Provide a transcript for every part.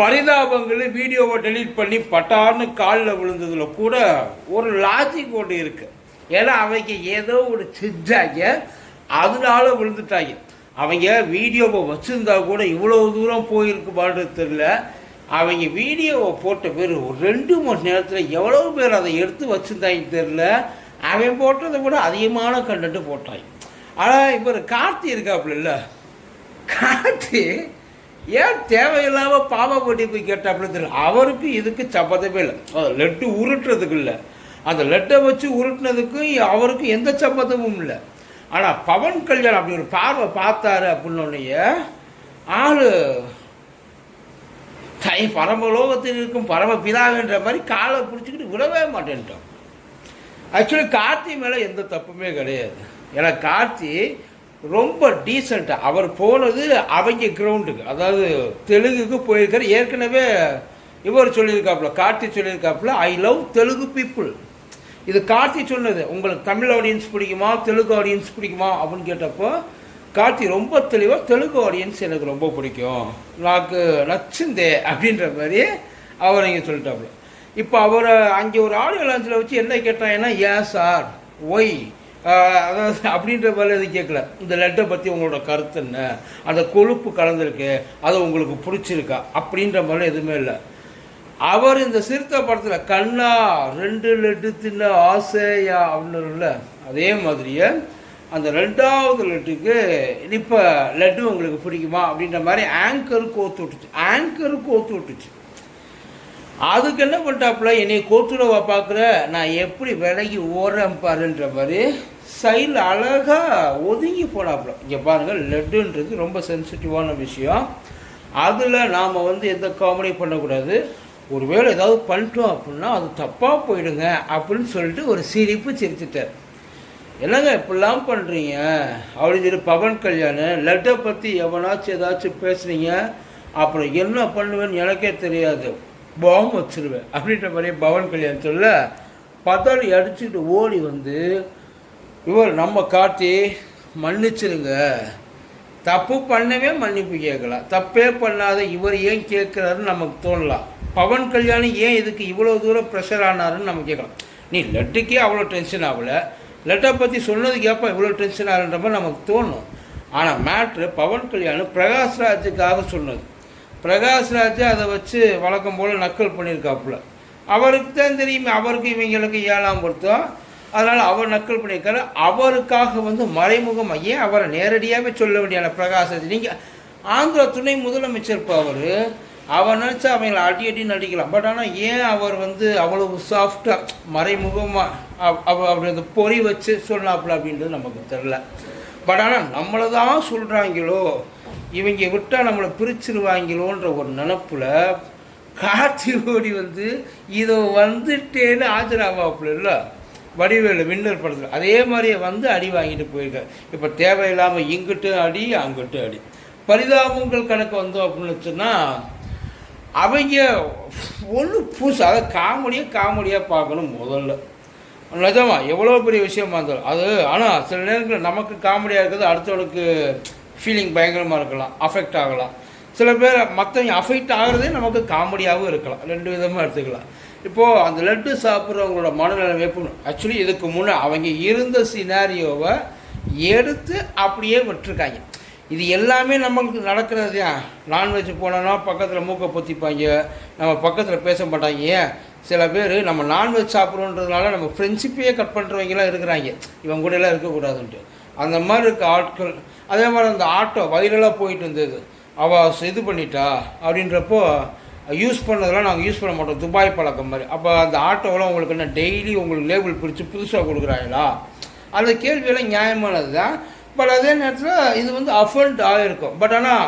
பரிதாபங்களை வீடியோவை டெலீட் பண்ணி பட்டார்னு காலில் விழுந்ததில் கூட ஒரு லாஜிக் ஒன்று இருக்குது ஏன்னா அவங்க ஏதோ ஒரு செஞ்சாங்க அதனால விழுந்துட்டாங்க. அவங்க வீடியோவை வச்சுருந்தா கூட இவ்வளோ தூரம் போயிருக்கு தெரியல. அவங்க வீடியோவை போட்ட பேர் ஒரு ரெண்டு மணி நேரத்தில் எவ்வளோ பேர் அதை எடுத்து வச்சுருந்தாங்க தெரில அவன் போட்டதை விட அதிகமான கண்டென்ட்டு போட்டாங்க. ஆனால் இவர் கார்த்தி இருக்காப்புல இல்லை? கார்த்தி ஏன் தேவையில்லாம பாவப்பட்டி போய் கேட்டாப்புல தெரியல அவருக்கு இதுக்கு சம்மந்தமே இல்லை. லெட்டு உருட்டுறதுக்கு இல்லை. அந்த லெட்டை வச்சு உருட்டுனதுக்கும் அவருக்கும் எந்த சம்மந்தமும் இல்லை. ஆனால் பவன் கல்யாணம் அப்படி ஒரு பார்வை பார்த்தாரு அப்படின்னோடனே ஆளு தை பரமலோகத்தில் இருக்கும் பரமபிதாவின்ற மாதிரி காலை பிடிச்சிக்கிட்டு விடவே மாட்டேன்ட்டோம் ஆக்சுவலி கார்த்தி மேலே எந்த தப்புமே கிடையாது. ஏன்னா கார்த்தி ரொம்ப டீசெண்டாக அவர் போனது அவங்க கிரவுண்டுக்கு அதாவது தெலுங்குக்கு போயிருக்கார். ஏற்கனவே இவர் சொல்லியிருக்காப்புல கார்த்தி சொல்லியிருக்காப்புல ஐ லவ் தெலுங்கு பீப்புள் இது கார்த்தி சொன்னது. உங்களுக்கு தமிழ் ஆடியன்ஸ் பிடிக்குமா? தெலுங்கு ஆடியன்ஸ் பிடிக்குமா? அப்படின்னு கேட்டப்போ கார்த்தி ரொம்ப தெளிவாக தெலுங்கு ஆடியன்ஸ் எனக்கு ரொம்ப பிடிக்கும். நாக்கு நச்சுந்தே. அப்படின்ற மாதிரி அவர் இங்கே சொல்லிட்டாப்புல. இப்போ அவரை அங்கே ஒரு ஆடியோ லான்ச்சில் வச்சு என்ன கேட்டாங்கன்னா ஏன் சார் ஒய் அதாவது அப்படின்ற மாதிரி எதுவும் கேட்கல. இந்த லெட்டை பற்றி உங்களோட கருத்து என்ன? அந்த கொழுப்பு கலந்துருக்கு. அது உங்களுக்கு பிடிச்சிருக்கா? அப்படின்ற மாதிரி எதுவுமே இல்லை. அவர் இந்த சிறுத்தை படத்தில் கண்ணா ரெண்டு லட்டு தின்ன ஆசையா? அப்படின்னு அதே மாதிரியே அந்த ரெண்டாவது லட்டுக்கு இப்போ லட்டு உங்களுக்கு பிடிக்குமா? அப்படின்ற மாதிரி ஆங்கருக்கு கோத்து விட்டுச்சு. ஆங்கருக்கு கோத்து விட்டுச்சு. அதுக்கு என்ன பண்ணிட்டாப்புல? என்னை கோத்துடவா பார்க்குற? நான் எப்படி விலகி ஓடுறேன் பாருன்ற மாதிரி சைடில் அழகாக ஒதுங்கி போனாப்புல. இங்கே பாருங்கள் லெட்டுன்றது ரொம்ப சென்சிட்டிவான விஷயம். அதில் நாம் வந்து எந்த காமெடி பண்ணக்கூடாது. ஒருவேளை ஏதாவது பண்ணிட்டோம் அப்படின்னா அது தப்பாக போயிடுங்க அப்படின்னு சொல்லிட்டு ஒரு சிரிப்பு சிரிச்சிட்டார் என்னங்க இப்படிலாம் பண்ணுறீங்க அப்படின்னு சொல்லி பவன் கல்யாணம் லெட்டை பற்றி எவனாச்சும் ஏதாச்சும் பேசுனீங்க அப்புறம் என்ன பண்ணுவேன்னு எனக்கே தெரியாது. பாம்பு வச்சிருவேன். அப்படின்ற மாதிரி பவன் கல்யாணம் சொல்ல பதறி அடிச்சுட்டு ஓடி வந்து இவர் நம்ம காட்டி மன்னிச்சிருங்க. தப்பு பண்ணவே மன்னிப்பு கேட்கலாம் தப்பே பண்ணாத இவர் ஏன் கேட்குறாருன்னு நமக்கு தோணலாம். பவன் கல்யாணி ஏன் இதுக்கு இவ்வளோ தூரம் ப்ரெஷர் ஆனாருன்னு நம்ம கேட்கலாம். நீ லட்டுக்கே அவ்வளோ டென்ஷன் ஆகலை. லெட்டை பற்றி சொன்னதுக்கு ஏப்பா இவ்வளோ டென்ஷன் ஆகுன்ற மாதிரி நமக்கு தோணும். ஆனால் மேட்ரு பவன் கல்யாணம் பிரகாஷ்ராஜுக்காக சொன்னது. பிரகாஷ்ராஜ் அதை வச்சு வழக்கம் போல் நக்கல் பண்ணியிருக்காப்புல. அவருக்கு தான் தெரியும் அவருக்கு இவங்களுக்கு ஏழாம் பொருத்தம். அதனால் அவர் நக்கல் பண்ணியிருக்காரு. அவருக்காக வந்து மறைமுகமாக ஏன் அவரை நேரடியாகவே சொல்ல வேண்டிய பிரகாஷ் நீங்கள் ஆந்திர துணை முதலமைச்சர் இப்போ அவர் அவர் நினச்சா அவங்கள அடி அடி நடிக்கலாம். பட் ஆனால் ஏன் அவர் வந்து அவ்வளவு சாஃப்டாக மறைமுகமாக அப்படி அந்த பொறி வச்சு சொன்னாப்புல அப்படின்றது நமக்கு தெரில பட் ஆனால் நம்மளை தான் சொல்கிறாங்களோ இவங்க விட்டால் நம்மளை பிரிச்சிருவாங்களோன்ற ஒரு நினப்பில் காட்சி ஓடி வந்து இதோ வந்துட்டேன்னு ஆஜராவாப்புல இல்லை வடிவேலு விண்ணர் படத்தில் அதே மாதிரியே வந்து அடி வாங்கிட்டு போயிருக்காரு. இப்போ தேவையில்லாமல் இங்கிட்டும் அடி அங்கிட்டும் அடி. பரிதாபங்கள் கணக்கு வந்தோம் அப்படின்னு சொன்னால் அவங்க ஒன்று புதுசு அதை காமெடியாக காமெடியாக பார்க்கணும் முதல்ல. நிஜமா எவ்வளோ பெரிய விஷயமா இருந்தாலும். அது ஆனால் சில நேரங்களில் நமக்கு காமெடியாக இருக்கிறது அடுத்தவளுக்கு ஃபீலிங் பயங்கரமாக இருக்கலாம் அஃபெக்ட் ஆகலாம். சில பேர் மற்றவங்க அஃபெக்ட் ஆகிறதே நமக்கு காமெடியாகவும் இருக்கலாம். ரெண்டு விதமாக எடுத்துக்கலாம். இப்போது அந்த லட்டு சாப்பிட்றவங்களோட மனநிலை எப்படி ஆக்சுவலி இதுக்கு முன்னே அவங்க இருந்த சினாரியோவை எடுத்து அப்படியே விட்டுருக்காங்க. இது எல்லாமே நம்மளுக்கு நடக்கிறது தான் நான்வெஜ் போனோன்னா பக்கத்தில் மூக்கை பொத்திப்பாங்க. நம்ம பக்கத்தில் பேச மாட்டாங்க. ஏன்? சில பேர் நம்ம நான்வெஜ் சாப்பிட்றோன்றதுனால நம்ம ஃப்ரெண்ட்ஷிப்பையே கட் பண்ணுறவங்களாம் இருக்கிறாங்க. இவங்க கூட எல்லாம் இருக்கக்கூடாதுன்ட்டு. அந்த மாதிரி இருக்க ஆட்கள் அதே மாதிரி அந்த ஆட்டோ வைரலாக போயிட்டு இருந்தது. அவள் இது பண்ணிட்டா அப்படின்றப்போ யூஸ் பண்ணதெல்லாம் நாங்கள் யூஸ் பண்ண மாட்டோம். துபாய் பழக்கம் மாதிரி. அப்போ அந்த ஆட்டோவெல்லாம் உங்களுக்கு என்ன டெய்லி உங்களுக்கு லேபிள் பிரித்து புதுசாக கொடுக்குறாங்களா? அந்த கேள்வியெல்லாம் நியாயமானது தான் பட் அதே நேரத்தில் இது வந்து அஃபண்ட் ஆகிருக்கும் பட் ஆனால்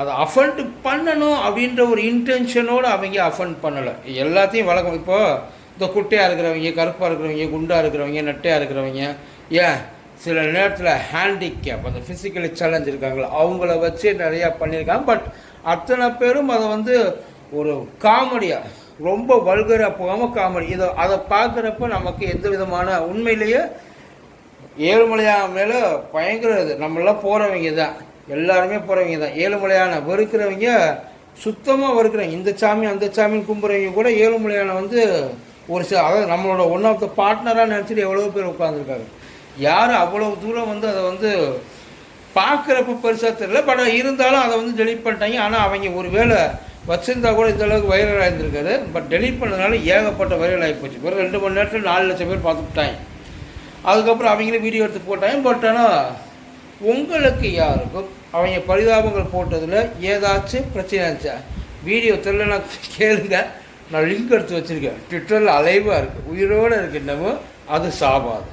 அதை அஃபண்ட் பண்ணணும் அப்படின்ற ஒரு இன்டென்ஷனோடு அவங்க அஃபண்ட் பண்ணலை. எல்லாத்தையும் வழக்கம். இப்போது இந்த குட்டையாக இருக்கிறவங்க கருப்பாக இருக்கிறவங்க குண்டாக இருக்கிறவங்க நெட்டையாக இருக்கிறவங்க ஏன்? சில நேரத்தில் ஹேண்டிகேப் அந்த ஃபிசிக்கலி சேலஞ்ச் இருக்காங்களா அவங்கள வச்சு நிறையா பண்ணியிருக்காங்க. பட் அத்தனை பேரும் அதை வந்து ஒரு காமெடியாக ரொம்ப வல்கராக போகாமல் காமெடி இதை அதை பார்க்குறப்ப நமக்கு எந்த விதமான உண்மையிலேயே ஏழுமலையா மேலே பயங்கர இது. நம்மளாம் போகிறவங்க தான். எல்லாருமே போகிறவங்க தான். ஏழுமலையான வெறுக்கிறவங்க சுத்தமாக வறுக்கிறவங்க. இந்த சாமி அந்த சாமின்னு கும்புறவங்க கூட ஏழுமலையான வந்து ஒரு சில அதாவது நம்மளோட ஒன் ஆஃப் த பார்ட்னராக நினச்சிட்டு எவ்வளோ பேர் உட்காந்துருக்காங்க யாரும் அவ்வளோ தூரம் வந்து அதை வந்து பார்க்குறப்ப பெருசாக தெரியல. பட் இருந்தாலும் அதை வந்து டெலிட் பண்ணிட்டாங்க. ஆனால் அவங்க ஒரு வேளை வச்சிருந்தா கூட இந்த அளவுக்கு வைரல் ஆயிருந்திருக்காது. பட் டெலிட் பண்ணதுனால ஏகப்பட்ட வைரல் ஆகி போச்சு. ஒரு ரெண்டு மணி நேரத்தில் நாலு லட்சம் பேர் பார்த்துட்டாங்க. அதுக்கப்புறம் அவங்களே வீடியோ எடுத்து போட்டாங்க. பட் ஆனால் உங்களுக்கு யாருக்கும் அவங்க பரிதாபங்கள் போட்டதில் ஏதாச்சும் பிரச்சனை இருந்துச்சா? வீடியோ தெரியலனா கேளுங்க. நான் லிங்க் எடுத்து வச்சுருக்கேன். ட்விட்டரில் அலைவாக இருக்குது உயிரோடு இருக்கு இன்னமும் அது சாபாது